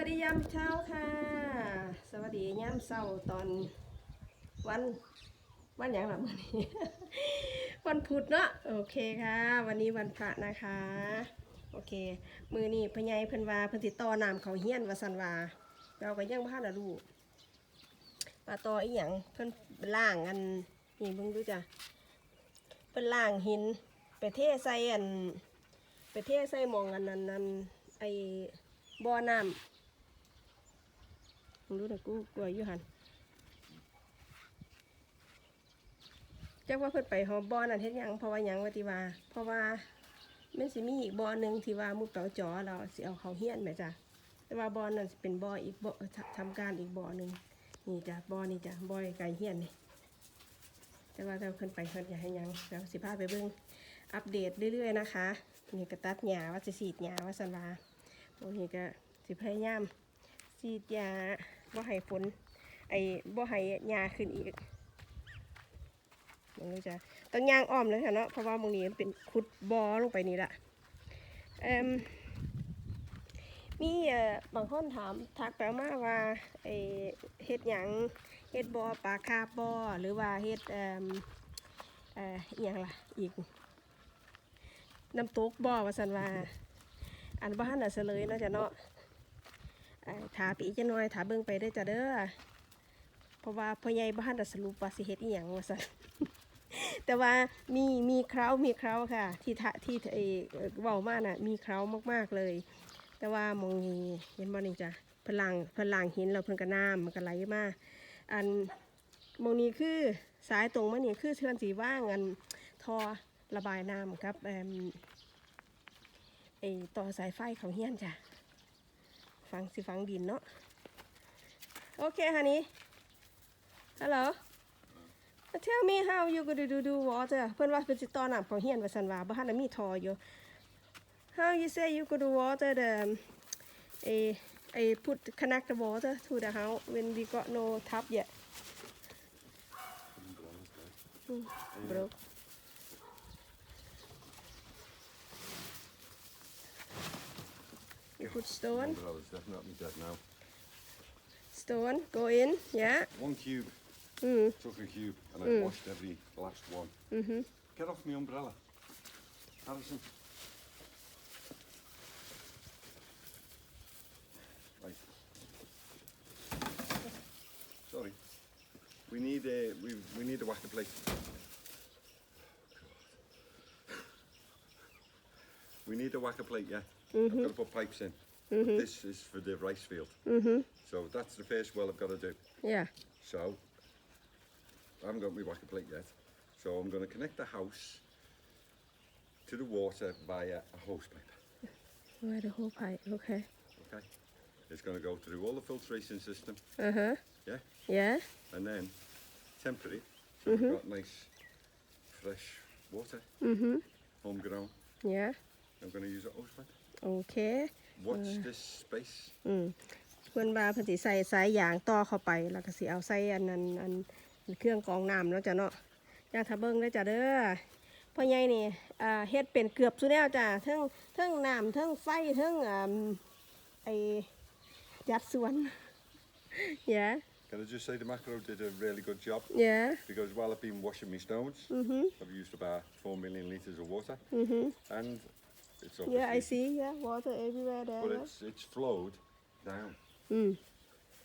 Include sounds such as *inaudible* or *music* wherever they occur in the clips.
วัสดียามเช้าค่ะ สวัสดียามเช้าตอนวันวันอย่างหลังวันนี้ วันพุธเนาะโอเคค่ะ วันนี้วันพระนะคะ โอเค มือนี่พญายเพิ่นวาเพิ่นติดต่อน้ำเขาเฮียนวาสันวาเราก็ยังบ่ทันได้รู้มาต่ออีหยังเพิ่นล่างอันนี่เบิ่งดูจ้ะเพิ่นล่างหิน ไปเทใส่อันไปเทใส่มองอันนั้นนั้นไอบ่อน้ำ รู้นะกูกลัวอยู่หันจักว่าเพิ่นไปหอบ่อนั่นเฮ็ดหยังเพราะว่าหยังว่าติว่าเพราะว่ามันสิมีอีกบ่อหนึงที่ว่ามุกเต๋าจ๋อเราสิเอาเขาเฮียนแหม่จ้ะแต่ว่าบ่อนั้นสิเป็นบ่ออีกบ่อททำการอีกบ่อหนึงนี่จ้ะบ่อนี่จ้ะบ่อไก่เฮียนนี่แต่ว่าถ้าเพิ่นไปเพิ่นอยากให้ยังแล้วสิพาไปเบิ่งอัปเดตเรื่อยๆนะคะนี่ก็ตัดหญ้าว่าจะฉีดหญ้าว่าสันว่าโอ้นี่ก็สิพยายามฉีดยา บ่ให้ฝนไอ้บ่ให้หญ้าขึ้นอีกมันก็จะต้องย่างอ้อมเลยค่ะเนาะเพราะว่ามองนี้มันเป็นขุดบ่อลงไปนี่ละเอ่มมีเอ่อบางคนถามทักไปมาว่าไอ้เฮ็ดหยังเฮ็ดบ่อปลาคาบบ่อหรือว่าเฮ็ดเอ่มเอ่ออหยังล่ะอีกน้ำตกบ่อว่าสันว่าอันบ้านน่ะเสลยนาะจ้ะเนาะ ถาปีจะน้อยถาเบิ่งไปได้อจ้ะเด้อเพราะว่าพ่อใหญ่บ้านน่ะสรุปว่าสิเฮ็ดอีหยังว่าซั่นแต่ว่ามีมีเคราวมีเคราวค่ะ ที่ทะที่เออเว้ามาน่ะ มีเคราวมากๆเลย แต่ว่ามองนี้เห็นบ่นี่จ้ะพลังพลังหินเราเพิ่นก็น้ำมันก็ไหลมาอันมองนี้คือสายตรงมานี่คือเทือนสีว่างอันทอระบายน้ำครับแอมไอต่อสายไฟเขาเฮี้ยนจ้ะ ฟังสิฟังดินเนาะโอเคฮันนี่ hello tell me how you gonna do do water เพื่อนว่าเป็นสิต่อน้ำเขาเฮี้ยนว่าสันว่าบ้านน่ะมีทออยู่ how you say you gonna do water the ไอไอ put connect the water to the house when we got no tap yet Hmm, broke you stone Umbrella's definitely dead now. stone go in yeah One cube, mm. took a cube, and I Mm. washed every last one. mm-hmm. Get off my umbrella. Harrison. Right. Sorry. We need a we we need a whacker plate. We need a whacker plate, yeah. I've got to put pipes in. This is for the rice field. Mm-hmm. So that's the first well I've got to do. yeah So, I haven't got my whacker plate yet. So I'm going to connect the house to the water via a hose pipe. where the whole pipe okay Okay. It's going to go through all the filtration system, uh-huh yeah, yeah and then temporary. So we've got nice, fresh water, mm-hmm homegrown. yeah I'm going to use a hose pipe. โอเค Watch this space. อืมเพื่อนว่าเพิ่นสิใส่สายยางต่อเข้าไป แล้วก็สิเอาใส่อันนั้นอันเครื่องกรองน้ำเนาะจ้ะเนาะย่างทะเบิ้งได้อจ้ะเด้อพ่อใหญ่นี่อ่าเฮ็ดเป็นเกือบสุดแล้วจ้ะเทั้งเทั้งน้ำเทั้งไฟเทั้งอ่าไอยัดสวน yeah Can I just say the macro did a really good job yeah because while I've been washing my stones, mhm I've used about four million litres of water, mhm and it's yeah I see yeah water everywhere there But yeah? it's it's flowed down, mm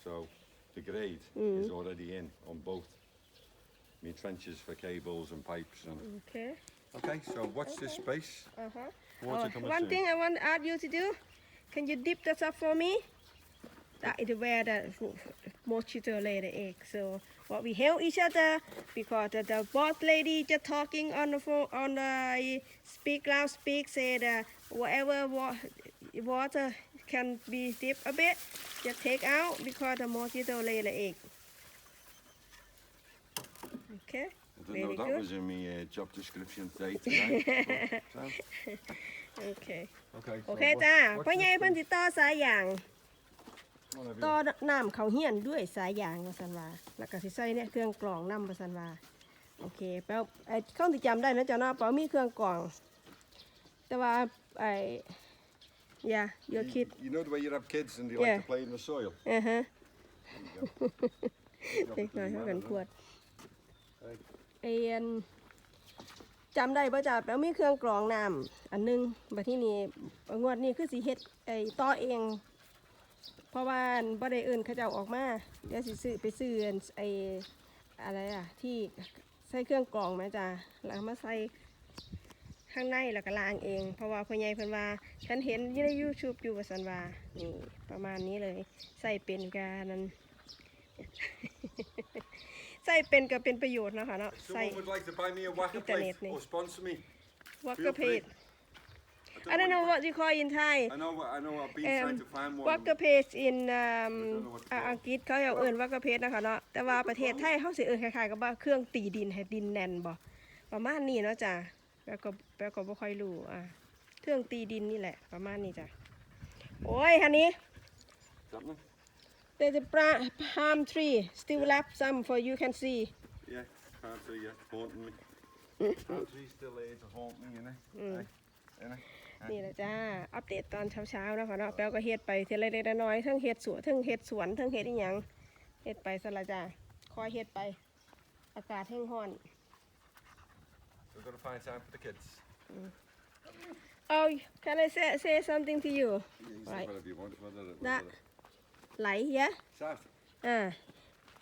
so the grade Mm. is already in on both. Mean trenches for cables and pipes and okay okay. So watch this space. uh-huh Water Oh, coming one soon. thing I want to ask you to do, can you dip this up for me? That is where the mosquito lay the egg. So what we help each other because the, the boss lady just talking on the phone on the speak loud speak say that whatever wa- water can be dip a bit, just take out because the mosquito lay the egg. Okay. I don't Very know that good. was in my uh, job description today. today but, so, *laughs* Okay. okay. โอเคจ้าพ่อใหญ่เพิ่นสิต่อสายยาง Whatever. ต่อน้ำเขาเฮียนด้วยสายยางว่าสันว่าแล้วก็สิใส่เนี่ยเครื่องกรองน้ำว่าสันว่าโอเคแป๊บไอ้เข้าที่จำได้นะจ๊ะเนาะเป๋ามีเครื่องกรอง แต่ว่าไอ้ yeah your You- kid You, know the way you have kids and they Yeah. like to play in the soil. อ่าฮะ There you go. เด็กหน่อยเขากันขวด Hey. เอียนจำได้ป่ะจ๊ะแล้วมีเครื่องกรองน้ำอันหนึงบัดที่นี่งวดนี้คือสิเฮ็ดไอ้ต่อเอง เพราะว่าบ่ได้เอิ้นเขาเจ้าออกมา เดี๋ยวสิซื้อไปซื้ออันไอ้อะไรอะที่ใส่เครื่องกรองไหมจ๊ะแล้วเอามาใส่ข้างในแล้วก็ล้างเอง เพราะว่าพ่อใหญ่เพิ่นว่า ฉันเห็นอยู่ใน YouTube อยู่ว่าซั่นว่านี่ประมาณนี้เลย ใส่เป็นกานั้นใส่เป็นก็เป็นประโยชน์เนาะคะเนาะ If ใส่ someone would like to buy me a whacker Internet plate ni. or sponsor me, วัก feel กะเพ free. จ I don't know what you call in Thai I know. what- I know. I've been Um, trying to find one. วักกะเพจ in อ่า know what to อ่า call. อังกฤษเขาเอาเอิ้นวักกะเพจนะคะเนาะแต่ว่าประเทศไทยเขาสิเอิ้นคล้ายๆกับว่าเครื่องตีดินให้ดินแน่นบ่ประมาณนี้เนาะจ้ะแล้วก็แล้วก็บ่ค่อยรู้อ่าเครื่องตีดินนี่แหละ ประมาณนี้จ้ะโอ้ยฮันนี้ Is that one? there's a pra- palm tree still left some for you can see Yeah. Can't see yet. Haunting me. Palm tree still there to haunt me, innit? Mm. Hey, innit? นี่แหละจ้า อัปเดตตอนเช้าๆนะคะเนาะแป๊วก็เฮ็ดไปเทีละเล็กๆน้อยๆทั้งเฮ็ดสวนทั้งเฮ็ดสวนทั้งเฮ็ดอีหยังเฮ็ดไปสละจ้าคอยเฮ็ดไป อากาศแห้งร้อน We've got to find time for the kids. Oh can I say say something to you Yeah, you say Right. whatever you want. Whatever, That- whatever. ไหลเยะ South. อ่า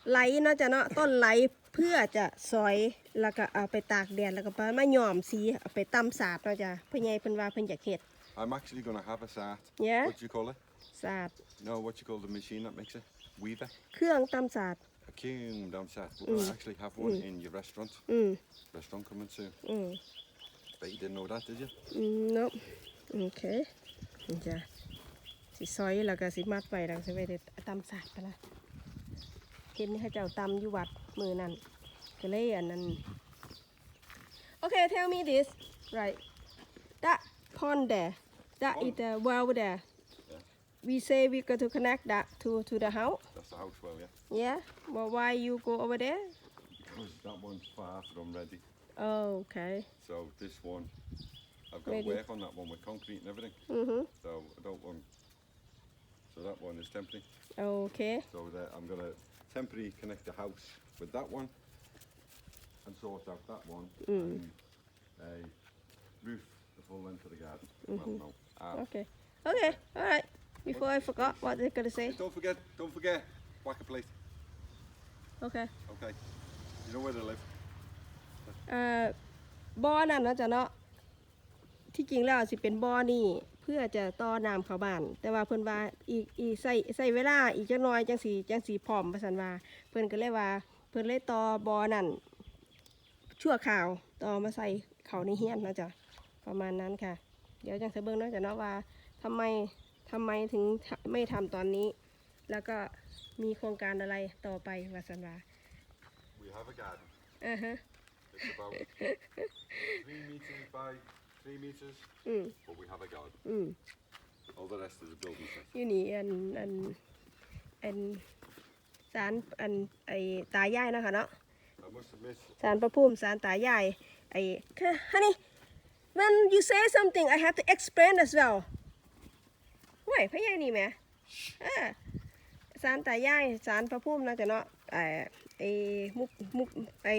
ไหลเนาะจ้ะเนาะต้นไหล เพื่อจะสอยแล้วก็เอาไปตากแดดแล้วก็ไปมาย้อมสีเอาไปตำสาดเนาะจ้ะเพิ่นใหญ่เพิ่นว่าเพิ่นอยากเฮ็ด I'm actually going to have a sat. Yeah? What do you call it? สาด No, what do you call the machine that makes it? Weaver. เครื่องตำสาด A kiln down south. We're going to actually have one in your restaurant. อืม Restaurant coming soon. อืม Bet you didn't know that, did you? อืมนบโอเคนี่จ้ะสิซอยแล้วก็สิมัดไว้แล้วสิไปเด็ดตำสาดไปละเห็นเขาเจ้าตำอยู่วัด มือนั่นก็เลยอันนั้นโอเค tell me this right that pond there that is the well there we say we got to connect that to to the house That's the house well, yeah. yeah but why you go over there Because that one's far from ready. oh okay So this one, I've got Ready. to work on that one with concrete and everything. mm-hmm So I don't want. So that one is temporary. okay So that I'm gonna temporarily connect the house with that one, and sort out that one and a roof the full length of the garden. Well, no. half. okay okay all right before I forgot what they gonna say Hey, Don't forget, don't forget, whack a plate. okay Okay. You know where to live. เอ่อบ่อนั่นเนาะจ้ะเนาะที่จริงแล้วสิเป็นบ่อนี่เพื่อจะต่อน้ำเข้าบ้าน แต่ว่าเพิ่นว่าอีกอีกใส่ใส่เวลาอีกจักหน่อยจังสีจังสีพร้อมประสันว่าเพิ่นก็เลยว่า เพิ่นเลยต่อบ่อนั่นชั่วข่าวต่อมาใส่เขาในเฮียนเนาะจ้ะประมาณนั้นค่ะ เดี๋ยวจังจะเบิ่งเนาะจ้ะเนาะว่าทำไมทำไมถึงทำไม่ทำตอนนี้ แล้วก็มีโครงการอะไรต่อไปว่าสันว่า We have a garden. อ่าฮะ It's about three meters by three meters, อืม but we have a garden. อืม All the rest is a building site. อยู่นี่อันอันอัน สารอันไอตายายนะคะเนาะ I must admit, สารประภูมิสารตายายไอคือ honey when you say something I have to explain as well เว้ยพะยายนี่แหมเออสารตายายสารประภูมิเนาะจ้ะเนาะไอไอมุกมุกไอ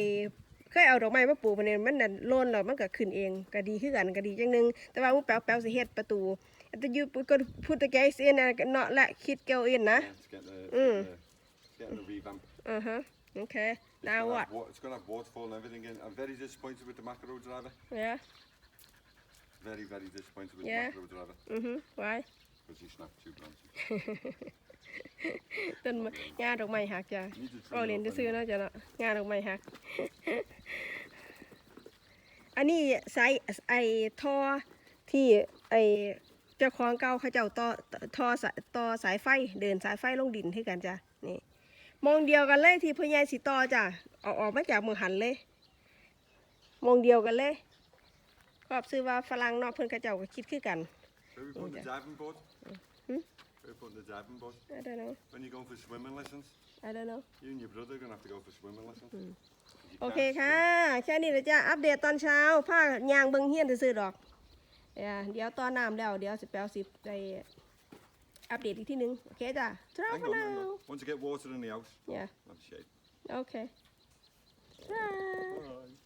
เคยเอาดอกไม้มาปลูกมันเนี่ยมันน่ะโลนแล้วมันก็ขึ้นเองก็ดีขึ้นกันก็ดีจังหนึง แต่ว่ามุกแป๊วแป๊วสิเฮ็ดประตูแต่ you got to put the gates in and not let kid go in นะ it's getting a, Mm. it's getting a revamp. อือฮะ โอเค It's now gonna what have wa- It's going to have waterfall and everything in. I'm very disappointed with the macro driver. yeah Very, very disappointed with Yeah. the macro driver อือฮึ why because he snapped two branches. ต้นไม้งาดอกไม้หักจ้ะ Need to ก็ trim เรียน it up ซื้อ and- ๆเนาะจ้ะเนาะงาดอกไม้หัก อันนี้สายไอท่อที่ไอเจ้าของเก่าเขาเจ้าต่อท่อสายต่อสายไฟเดินสายไฟลงดินให้กันจ้ะนี่ มองเดียวกันเลยที่พ่อใหญ่สิต่อจ้ะเอาออกมาจากเมืองหันเลย มองเดียวกันเลยครอบซื้อว่าฝรั่งเนอกเพิ่นเขาเจ้าก็คิดคือกัน Where we putting the diving board? Hmm? Where we putting the diving board? I don't know When you going for swimming lessons? I don't know You and your brother are going to have to go for swimming lessons. 'Cause you โอ can't เค swim. ค่ะ แค่นี้เลยจ้ะ อัปเดตตอนเช้าผ้ายางเบิงเฮียนซื่อๆดอก yeah เดี๋ยวตอนน้ำแล้ว เดี๋ยวสิแปลสิไป อัปเดตอีกที่นึง โอเคจ้ะ ta Hang for on, hang on. Once I get water in the house, yeah. I'll okay. Ta Bye.